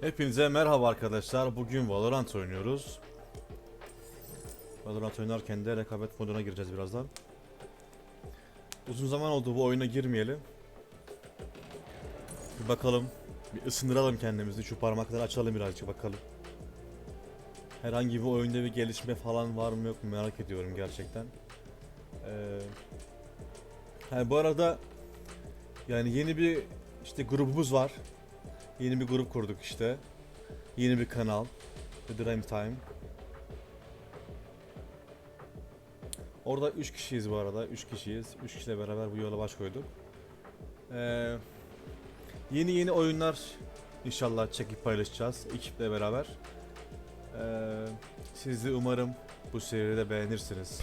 Hepinize merhaba arkadaşlar. Bugün Valorant oynuyoruz. Valorant oynarken de rekabet moduna gireceğiz birazdan. Uzun zaman oldu bu oyuna girmeyelim. Bir bakalım. Bir ısındıralım kendimizi. Şu parmakları açalım birazcık bakalım. Herhangi bir oyunda bir gelişme falan var mı yok mu merak ediyorum gerçekten. Ee, ha, bu arada yani yeni bir işte grubumuz var. Yeni bir grup kurduk işte. Yeni bir kanal. The Dream Time. Orada 3 kişiyiz bu arada. 3 kişiyiz. 3 kişiyle beraber bu yola baş koyduk. Ee, yeni yeni oyunlar inşallah çekip paylaşacağız ekiple beraber. Ee, siz de umarım bu seride beğenirsiniz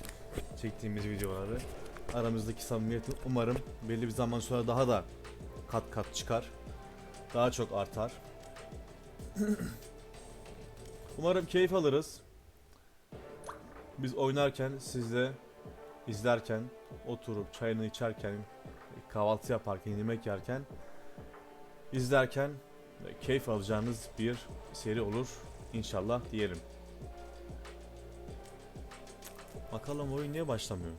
çektiğimiz videoları. Aramızdaki samimiyeti umarım belli bir zaman sonra daha da kat kat çıkar daha çok artar. Umarım keyif alırız. Biz oynarken siz de izlerken, oturup çayını içerken, kahvaltı yaparken, yemek yerken, izlerken keyif alacağınız bir seri olur inşallah diyelim. Bakalım oyun niye başlamıyor?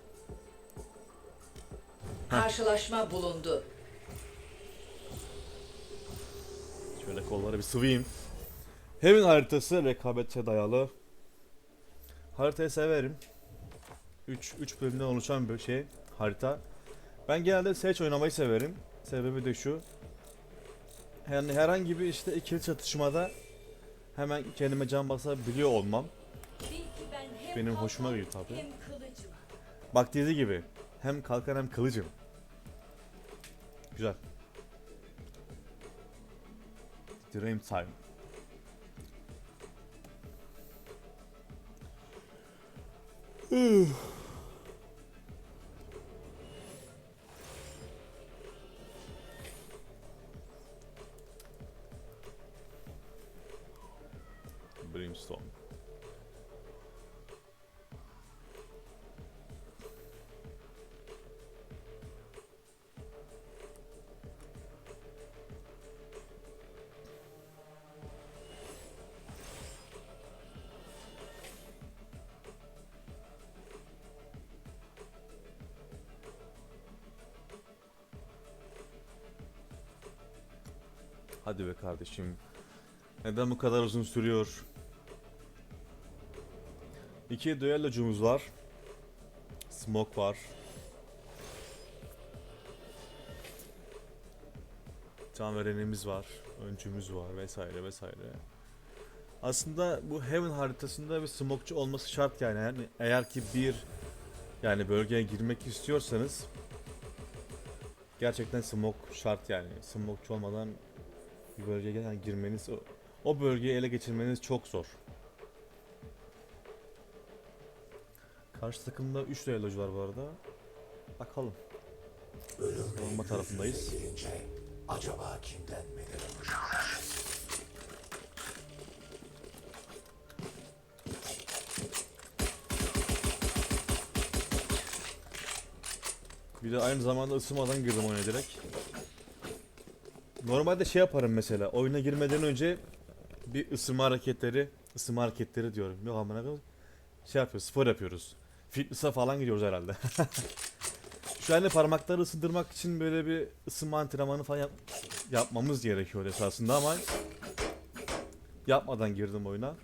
Karşılaşma bulundu. Şöyle kolları bir sıvayım. Heaven haritası rekabete dayalı. Haritayı severim. 3 3 bölümden oluşan bir şey harita. Ben genelde Sage oynamayı severim. Sebebi de şu. Yani herhangi bir işte ikili çatışmada hemen kendime can basabiliyor olmam. Benim hoşuma gidiyor tabii. Bak dediği gibi hem kalkan hem kılıcım. Güzel. Dream Time. Brimstone. Hadi be kardeşim. Neden bu kadar uzun sürüyor? İki düellocumuz var. Smoke var. Can verenimiz var. Öncümüz var vesaire vesaire. Aslında bu Heaven haritasında bir smokeçu olması şart yani. yani eğer ki bir yani bölgeye girmek istiyorsanız gerçekten smoke şart yani. Smokeçu olmadan bir bölgeye girmeniz o, o bölgeyi ele geçirmeniz çok zor. Karşı takımda 3 düellocu var bu arada. Bakalım. Savunma tarafındayız. Acaba kimden medet umacak? Bir de aynı zamanda ısınmadan girdim oyuna direkt. Normalde şey yaparım mesela oyuna girmeden önce bir ısınma hareketleri, ısınma hareketleri diyorum. Yok amına koyayım. Şey yapıyoruz, spor yapıyoruz. Fitness'a falan gidiyoruz herhalde. Şu anda parmakları ısındırmak için böyle bir ısınma antrenmanı falan yap- yapmamız gerekiyor esasında ama yapmadan girdim oyuna.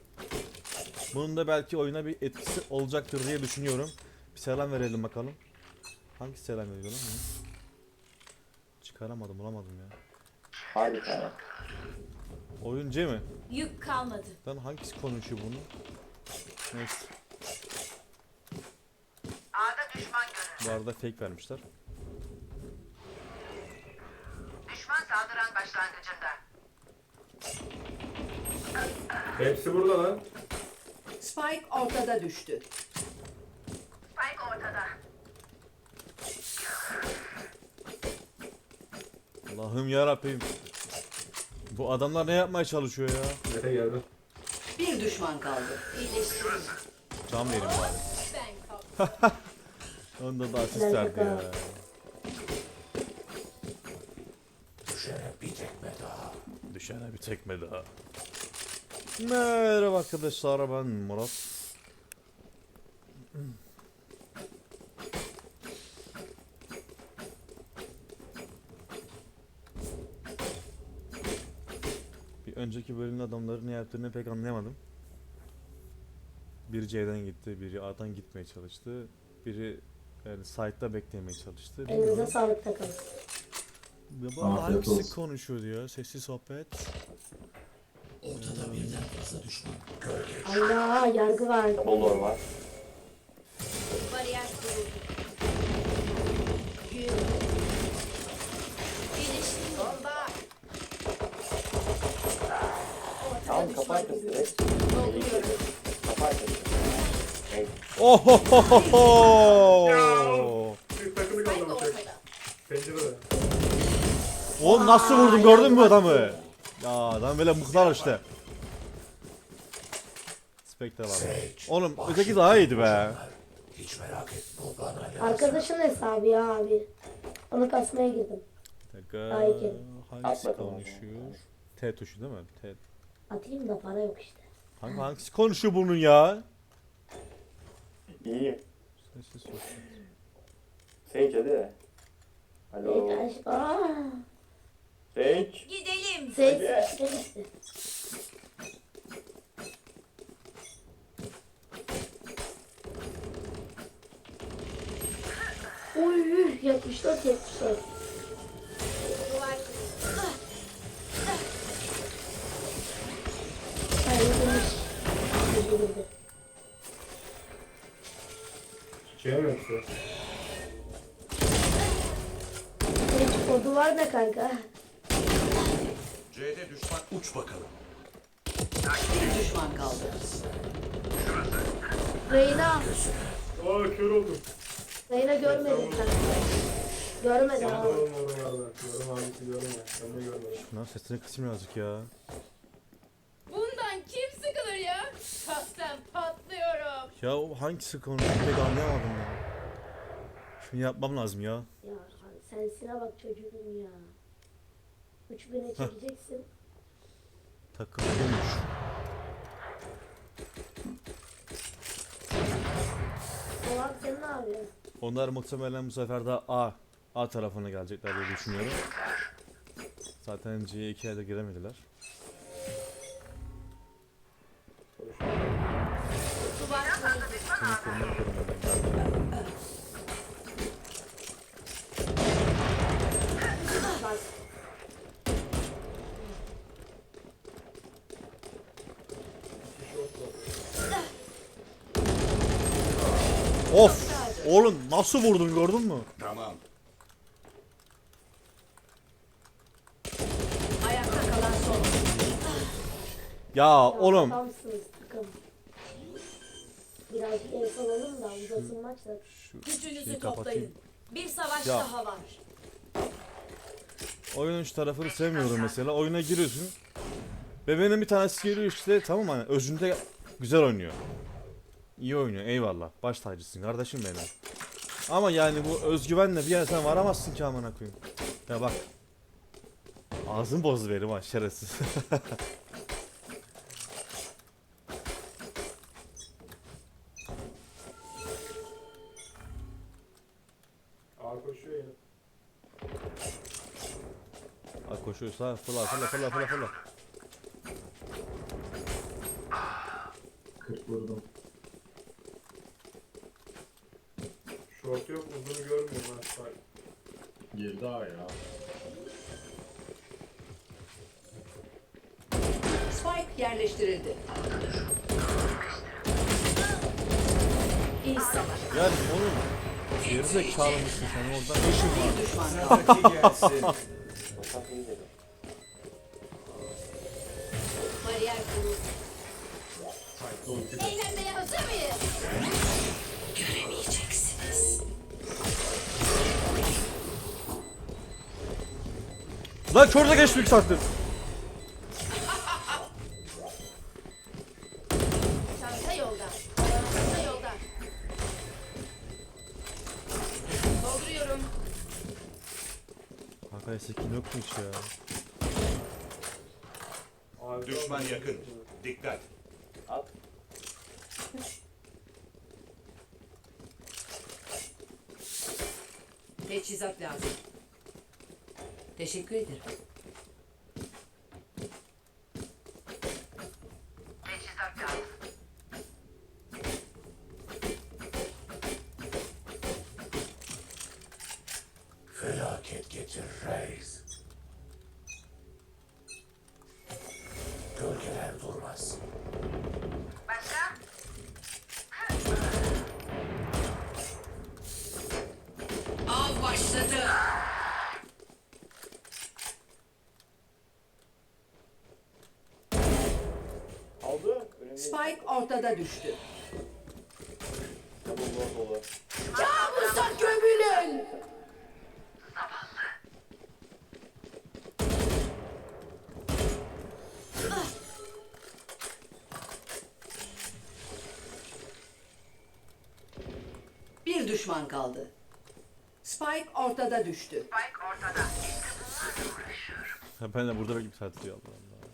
Bunun da belki oyuna bir etkisi olacaktır diye düşünüyorum. Bir selam verelim bakalım. Hangi selam veriyor lan? Çıkaramadım bulamadım ya. Harika. Oyun C mi? Yük kalmadı. Lan hangisi konuşuyor bunu? Neyse. A'da düşman görür. Bu arada fake vermişler. Düşman saldıran başlangıcında. Hepsi burada lan. Spike ortada düştü. Spike ortada. Allah'ım ya Rabbim. Bu adamlar ne yapmaya çalışıyor ya? Mete geldi. Bir düşman kaldı. İyileştirin. Can verin bari. Onda da asist verdi ya. Düşene bir tekme daha. Düşene bir tekme daha. Merhaba arkadaşlar ben Murat. Önceki bölümde adamların ne yaptığını pek anlayamadım. Biri C'den gitti, biri A'dan gitmeye çalıştı. Biri yani site'da beklemeye çalıştı. Elinize sağlık takım. Ya bana Afiyet hangisi olsun. konuşuyordu ya? Sessiz sohbet. Ortada birden fazla düşman. Allah yargı var. Door var. Tamam kapı arkası direkt. Dolduruyorum. Kapı arkası. Evet. Ohohoho! Bir takılı Spike kaldı bak. ortada. Pencerede. Oğlum nasıl vurdum gördün mü adamı? Ya adam böyle mıhlar işte. Spectre var. Oğlum öteki daha iyiydi be. Hiç merak etme o bana lazım. Arkadaşın hesabı ya abi. Onu kasmaya girdim. Bir dakika. Ay. Hangisi konuşuyor? T tuşu değil mi? T. Atayım da para yok işte. Hangi, hangisi konuşuyor bunun ya? İyi. Sessiz sohbet. Sage hadi. Alo. Aaa. Sage. Gidelim. Ses. Ne gitti? Uy 74 74. Şey mi? Hiç o duvar ne kanka? C'de düşman uç bakalım. Bir düşman kaldı. Reyna. Aa kör oldum. Reyna görmedim kanka. Görmedim abi. Yorum hangisi yorum ya. Ben de görmedim. Şuna sesini kısayım birazcık ya. Ya o hangisi konuşuyor pek anlayamadım ya. Şunu yapmam lazım ya. Ya sensine bak çocuğum ya. 3000'e çekeceksin. Takılıyormuş. Olan senin abi. Onlar muhtemelen bu sefer de A A tarafına gelecekler diye düşünüyorum. Zaten C'ye iki ayda giremediler. Seni korumak. Bak. Of! Oğlum nasıl vurdun gördün mü? Tamam. Ayakta kalan son. Ya oğlum. Adamsınız takım. Birazcık el salalım da uzasın maç da. Şu Gücünüzü şeyi toplayın. kapatayım. Bir savaş Ya. daha var. Oyunun şu tarafını sevmiyorum mesela. Oyuna giriyorsun. Ve benim bir tanesi geliyor işte tamam mı? Hani özünde güzel oynuyor. İyi oynuyor eyvallah. Baş tacısın kardeşim benim. Ama yani bu özgüvenle bir yere sen varamazsın ki amına koyayım. Ya bak. Ağzım bozdu benim ha şerefsiz. Bak koşuyorsa fırla fırla fırla fırla fırla. 40 vurdum. Short yok uzunu görmüyorum ben. Bak. Girdi A ya. Spike yerleştirildi. İyi savaş. Yani oğlum. Gerizekalı mısın sen orada ne işin var? Bir düşman kaldı. Gelsin. Eğlenmeye hazır mıyız? Lan körde geçti 2 saattir. Çanta yolda. Çanta yolda. Dolduruyorum. Hakikaten skin yokmuş ya. Düşman yakın. Dikkat. At. Teçhizat lazım. Teşekkür ederim. Teçhizat lazım. Felaket getir reis. Gölgeler durmaz. Başka? Av başladı. Aldı. Spike ortada düştü. Düşman kaldı. Spike ortada düştü. Spike ortada. Ha, ben de burada belki bir saat duruyor Allah Allah.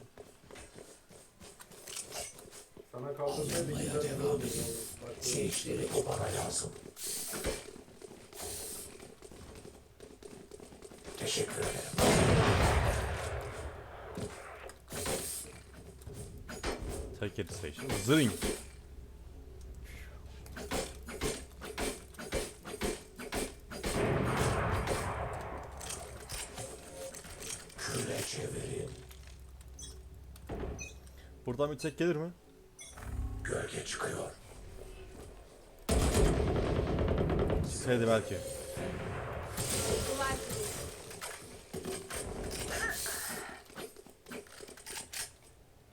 Sana kaldırsaydı Olmaya güzel devam edin. O bana lazım. Teşekkür ederim. Take it station. Zırın. Buradan bir tek gelir mi? Gölge çıkıyor. Çıksaydı belki.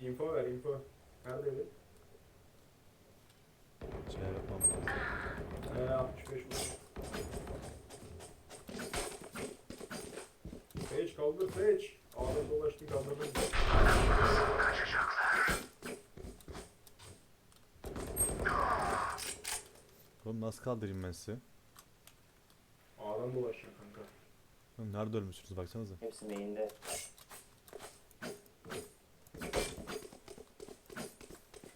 Info ver info. Neredeydi? Şey yapmam lazım. Ee 65 mi? Sage kaldır Sage. Ağda dolaştın kaldırdın. Oğlum nasıl kaldırayım ben sizi? Ağdan dolaştın kanka. Oğlum Nerede ölmüşsünüz baksanıza. Hepsi main'de.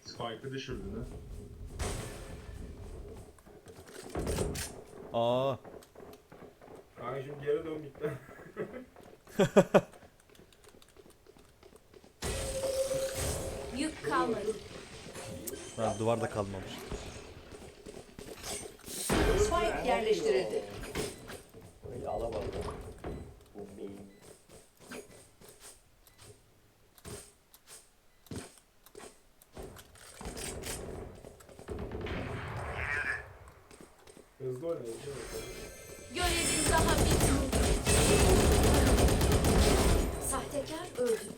Spike'ı düşürdü ne? Aa, Kanka şimdi geri dön bitti. Yük kalmadı. ha, duvarda kalmamış. Spike yerleştirildi. Öyle alamadım. Bu main. Hızlı oynayın? Görevin daha bitmedi. Sahtekar öldü.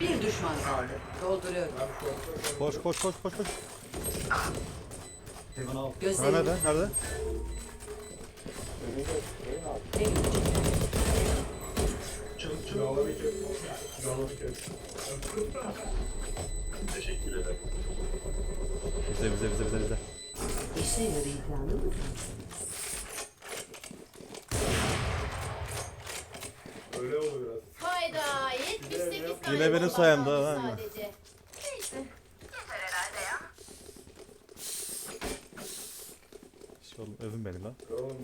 Bir düşman kaldı. Dolduruyorum. Koş koş koş koş koş. Gözlerini nerede? Nerede? Teşekkür ederim. Bize bize bize bize bize. İşe yarayacağını mı Öyle oldu biraz. Hayda 78 tane Yine benim bomba sayemde, kaldı ha, sadece. Neyse. Yeter herhalde ya. Şş, oğlum övün beni lan. Oğlum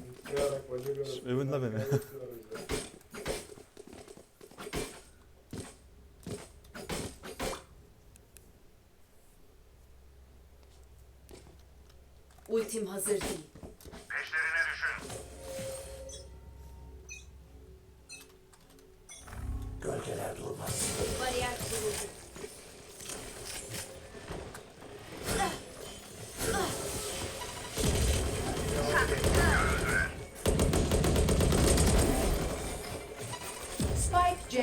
övün de beni. Ultim hazır değil. Peşlerine düşün. Gölgeler durmaz.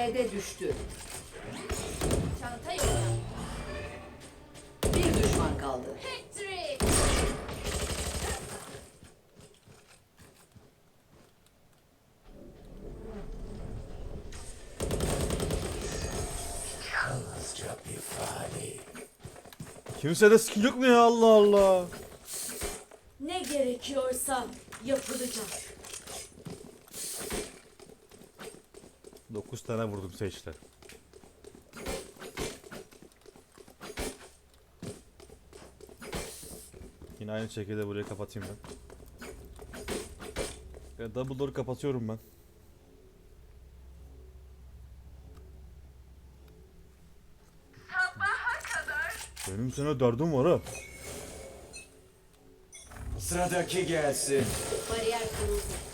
C'de düştü. Çanta yolda. Bir düşman kaldı. Patrick. Yalnızca bir fani. Kimsede skill yok mu ya Allah Allah. Ne gerekiyorsa yapılacak. 9 tane vurdum seçti. Yine aynı şekilde burayı kapatayım ben. Ya double door kapatıyorum ben. Benim sana derdim var ha. Sıradaki gelsin. Bariyer kuruldu.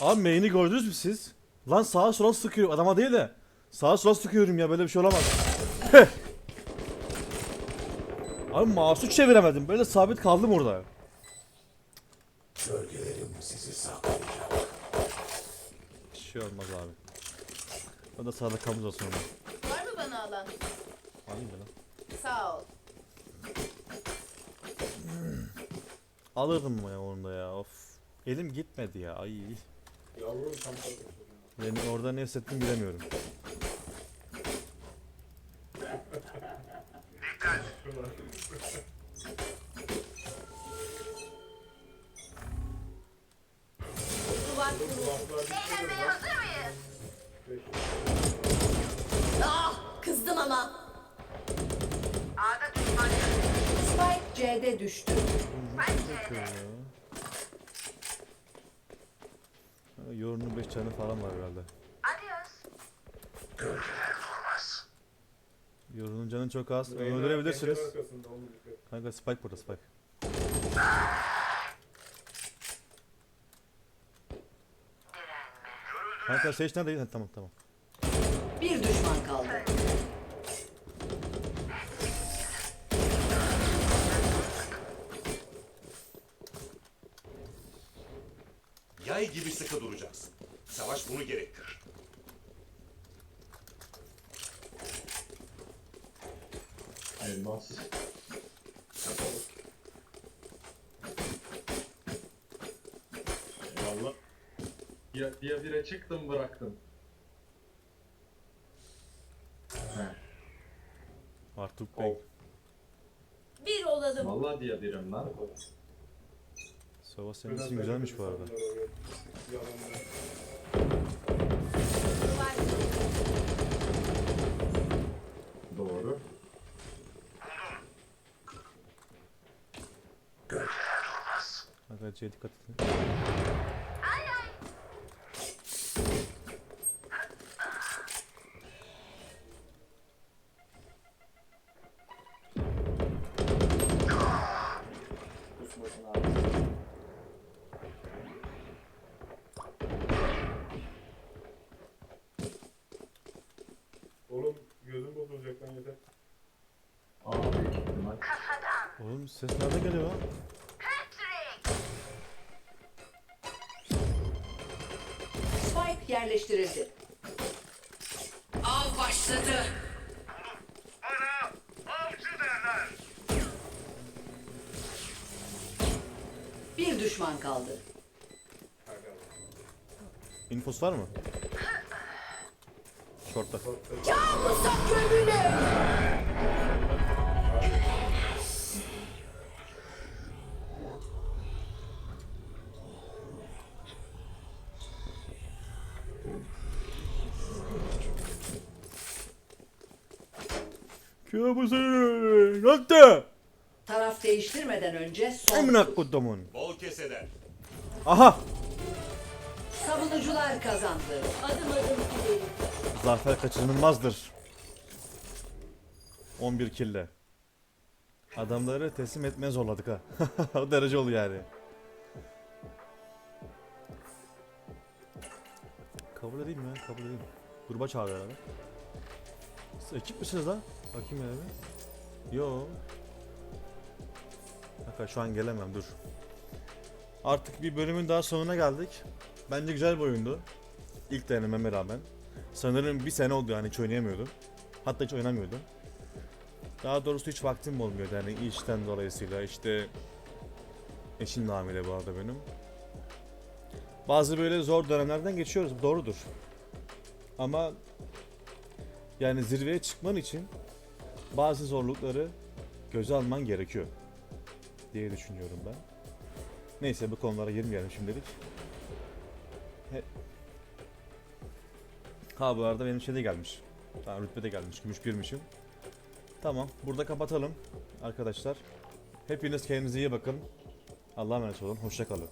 Abi main'i gördünüz mü siz? Lan sağa sola sıkıyor. Adama değil de. Sağa sola sıkıyorum ya böyle bir şey olamaz. Heh. Abi mouse'u çeviremedim. Böyle sabit kaldım orada. Gölgelerim sizi saklayacak. Bir şey olmaz abi. O da sağda kalmış olsun ona. Var mı bana alan? Alayım mı lan? Sağ ol. Alırdım mı ya onu da ya of. Elim gitmedi ya ay. Yavrum tam. Yani orada ne hissettim bilemiyorum. Duvar düşüyor Eğlenmeye hazır mıyız? Ah kızdım ama. A'da düşman. Spike C'de düştü. Bakıyor ya. Ha, Yorunun 5 canı falan var herhalde. Yorunun canı çok az. Öldürebilirsiniz. onu dikkat. Kanka Spike burada Spike. Kanka Sage nerede? Ha, tamam tamam. Bir düşman kaldı. Yay gibi sıkı duracaksın. Savaş bunu gerektirir. Elmas. Eyvallah. Ya, ya bire çıktım bıraktım. Heh, Artuk Bey. Bir olalım. Vallahi diye birim lan. Sova senin için güzelmiş bu arada. Doğru. Kanka C'ye dikkat edin. Ses nerede geliyor lan? Patrick. Spike yerleştirildi. Av başladı. Bana avcı derler. Bir düşman kaldı. Infos var mı? Short'ta. Kabusu! Nokta! Taraf değiştirmeden önce son. Emrak kodumun. Bol keseden. Aha! Savunucular kazandı. Adım adım gidelim. Zafer kaçınılmazdır. 11 kille. Adamları teslim etmeye zorladık ha. o derece oldu yani. Kabul edeyim mi ya? Kabul edeyim. Gruba çağırıyor abi. Siz ekip misiniz lan? Bakayım ya bir. Yo. Kanka şu an gelemem dur. Artık bir bölümün daha sonuna geldik. Bence güzel bir oyundu. İlk denememe rağmen. Sanırım bir sene oldu yani hiç oynayamıyordum. Hatta hiç oynamıyordum. Daha doğrusu hiç vaktim olmuyordu yani işten dolayısıyla işte eşim hamile bu arada benim. Bazı böyle zor dönemlerden geçiyoruz. Doğrudur. Ama yani zirveye çıkman için bazı zorlukları göze alman gerekiyor diye düşünüyorum ben. Neyse bu konulara girmeyelim şimdilik. He- Ha bu arada benim şey de gelmiş. Tamam rütbe de gelmiş. Gümüş birmişim. Tamam burada kapatalım arkadaşlar. Hepiniz kendinize iyi bakın. Allah'a emanet olun. Hoşça kalın.